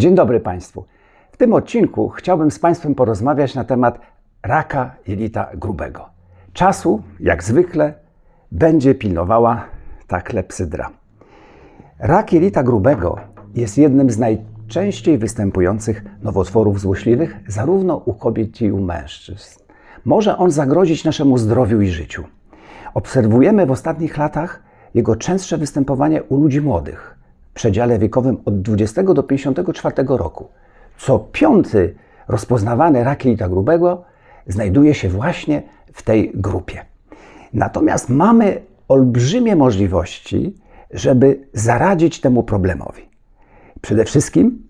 Dzień dobry Państwu. W tym odcinku chciałbym z Państwem porozmawiać na temat raka jelita grubego. Czasu, jak zwykle, będzie pilnowała ta klepsydra. Rak jelita grubego jest jednym z najczęściej występujących nowotworów złośliwych zarówno u kobiet, jak i u mężczyzn. Może on zagrozić naszemu zdrowiu i życiu. Obserwujemy w ostatnich latach jego częstsze występowanie u ludzi młodych przedziale wiekowym od 20 do 54 roku. Co piąty rozpoznawany rak jelita grubego znajduje się właśnie w tej grupie. Natomiast mamy olbrzymie możliwości, żeby zaradzić temu problemowi. Przede wszystkim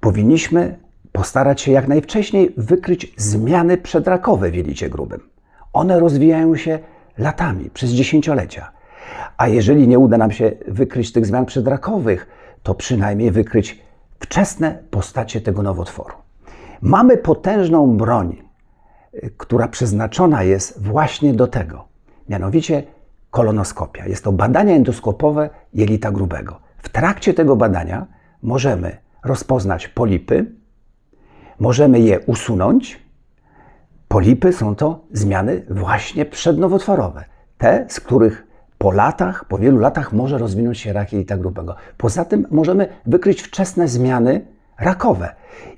powinniśmy postarać się jak najwcześniej wykryć zmiany przedrakowe w jelicie grubym. One rozwijają się latami, przez dziesięciolecia. A jeżeli nie uda nam się wykryć tych zmian przedrakowych, to przynajmniej wykryć wczesne postacie tego nowotworu. Mamy potężną broń, y, która przeznaczona jest właśnie do tego, mianowicie kolonoskopia. Jest to badanie endoskopowe jelita grubego. W trakcie tego badania możemy rozpoznać polipy, możemy je usunąć. Polipy są to zmiany właśnie przednowotworowe, te, z których po latach, po wielu latach może rozwinąć się rak jelita grubego. Poza tym możemy wykryć wczesne zmiany rakowe.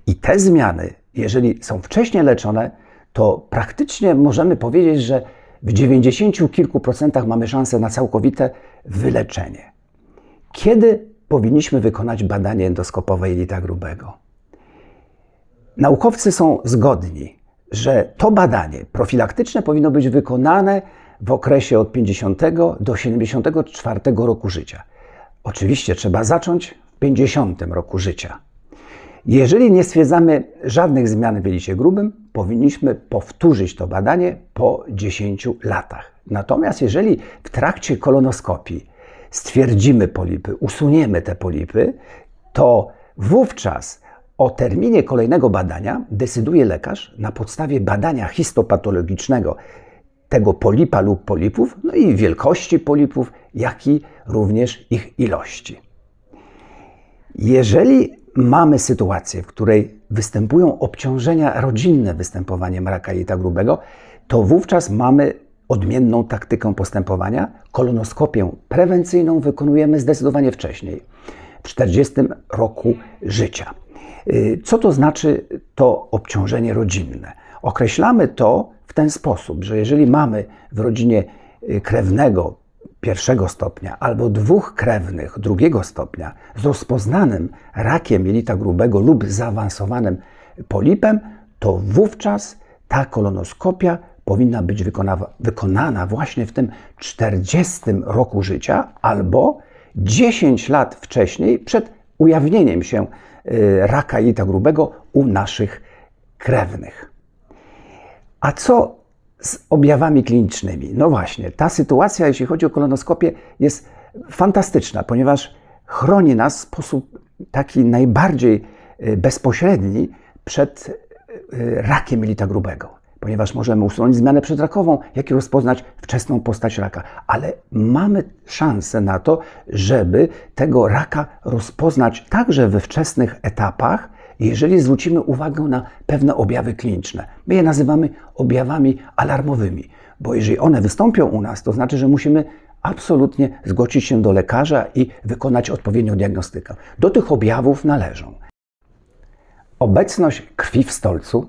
I te zmiany, jeżeli są wcześniej leczone, to praktycznie możemy powiedzieć, że w 90 kilku procentach mamy szansę na całkowite wyleczenie. Kiedy powinniśmy wykonać badanie endoskopowe jelita grubego? Naukowcy są zgodni, że to badanie profilaktyczne powinno być wykonane w okresie od 50 do 74 roku życia. Oczywiście trzeba zacząć w 50 roku życia. Jeżeli nie stwierdzamy żadnych zmian w jelicie grubym, powinniśmy powtórzyć to badanie po 10 latach. Natomiast jeżeli w trakcie kolonoskopii stwierdzimy polipy, usuniemy te polipy, to wówczas o terminie kolejnego badania decyduje lekarz na podstawie badania histopatologicznego tego polipa lub polipów, no i wielkości polipów, jak i również ich ilości. Jeżeli mamy sytuację, w której występują obciążenia rodzinne występowaniem raka jelita grubego, to wówczas mamy odmienną taktykę postępowania. Kolonoskopię prewencyjną wykonujemy zdecydowanie wcześniej, w 40 roku życia. Co to znaczy to obciążenie rodzinne? Określamy to w ten sposób, że jeżeli mamy w rodzinie krewnego pierwszego stopnia albo dwóch krewnych drugiego stopnia z rozpoznanym rakiem jelita grubego lub zaawansowanym polipem, to wówczas ta kolonoskopia powinna być wykonana, wykonana właśnie w tym 40 roku życia albo 10 lat wcześniej przed ujawnieniem się raka jelita grubego u naszych krewnych. A co z objawami klinicznymi? No właśnie, ta sytuacja, jeśli chodzi o kolonoskopię, jest fantastyczna, ponieważ chroni nas w sposób taki najbardziej bezpośredni przed rakiem jelita grubego, ponieważ możemy usunąć zmianę przedrakową, jak i rozpoznać wczesną postać raka. Ale mamy szansę na to, żeby tego raka rozpoznać także we wczesnych etapach, jeżeli zwrócimy uwagę na pewne objawy kliniczne. My je nazywamy objawami alarmowymi, bo jeżeli one wystąpią u nas, to znaczy, że musimy absolutnie zgłosić się do lekarza i wykonać odpowiednią diagnostykę. Do tych objawów należą obecność krwi w stolcu,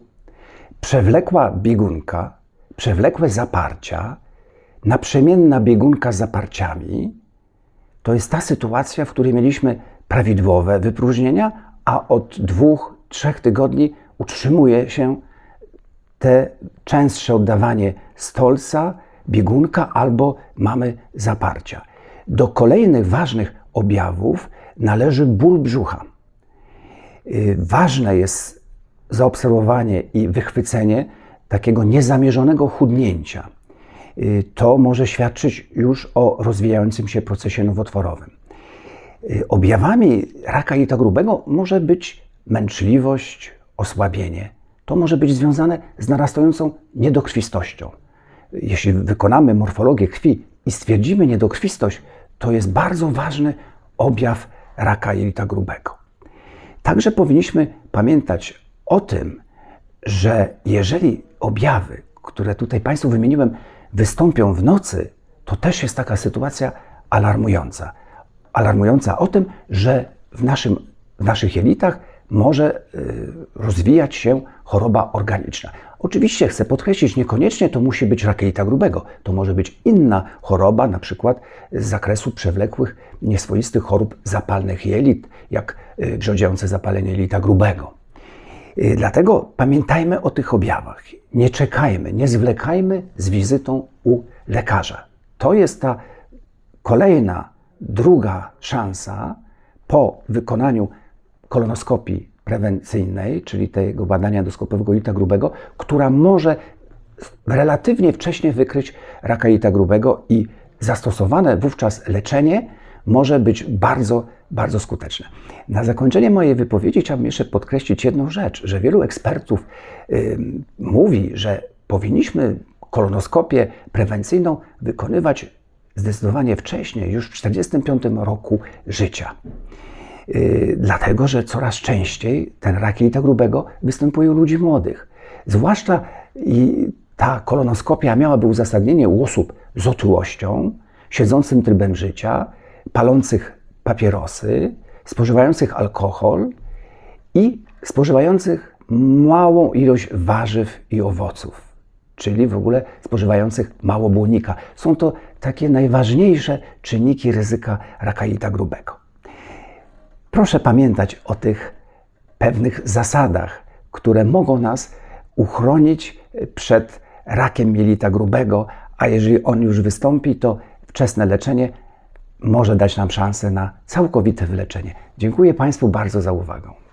przewlekła biegunka, przewlekłe zaparcia, naprzemienna biegunka z zaparciami. To jest ta sytuacja, w której mieliśmy prawidłowe wypróżnienia, a od dwóch, trzech tygodni utrzymuje się te częstsze oddawanie stolca, biegunka albo mamy zaparcia. Do kolejnych ważnych objawów należy ból brzucha. Ważne jest zaobserwowanie i wychwycenie takiego niezamierzonego chudnięcia. To może świadczyć już o rozwijającym się procesie nowotworowym. Objawami raka jelita grubego może być męczliwość, osłabienie. To może być związane z narastającą niedokrwistością. Jeśli wykonamy morfologię krwi i stwierdzimy niedokrwistość, to jest bardzo ważny objaw raka jelita grubego. Także powinniśmy pamiętać o tym, że jeżeli objawy, które tutaj Państwu wymieniłem, wystąpią w nocy, to też jest taka sytuacja alarmująca. Alarmująca o tym, że w, naszym, w naszych jelitach może y, rozwijać się choroba organiczna. Oczywiście chcę podkreślić, niekoniecznie to musi być rakielita grubego. To może być inna choroba, na przykład z zakresu przewlekłych, nieswoistych chorób zapalnych jelit, jak y, grzodziące zapalenie jelita grubego. Y, Dlatego pamiętajmy o tych objawach. Nie czekajmy, nie zwlekajmy z wizytą u lekarza. To jest ta kolejna, druga szansa po wykonaniu kolonoskopii prewencyjnej, czyli tego badania endoskopowego jelita grubego, która może relatywnie wcześnie wykryć raka jelita grubego i zastosowane wówczas leczenie może być bardzo, bardzo skuteczne. Na zakończenie mojej wypowiedzi chciałbym jeszcze podkreślić jedną rzecz, że wielu ekspertów y, mówi, że powinniśmy kolonoskopię prewencyjną wykonywać zdecydowanie wcześniej, już w 45 roku życia. Yy, dlatego, że coraz częściej ten rak jelita grubego występuje u ludzi młodych. Zwłaszcza i ta kolonoskopia miałaby uzasadnienie u osób z otyłością, siedzącym trybem życia, palących papierosy, spożywających alkohol i spożywających małą ilość warzyw i owoców, czyli w ogóle spożywających mało błonnika. Są to takie najważniejsze czynniki ryzyka raka grubego. Proszę pamiętać o tych pewnych zasadach, które mogą nas uchronić przed rakiem jelita grubego, a jeżeli on już wystąpi, to wczesne leczenie może dać nam szansę na całkowite wyleczenie. Dziękuję Państwu bardzo za uwagę.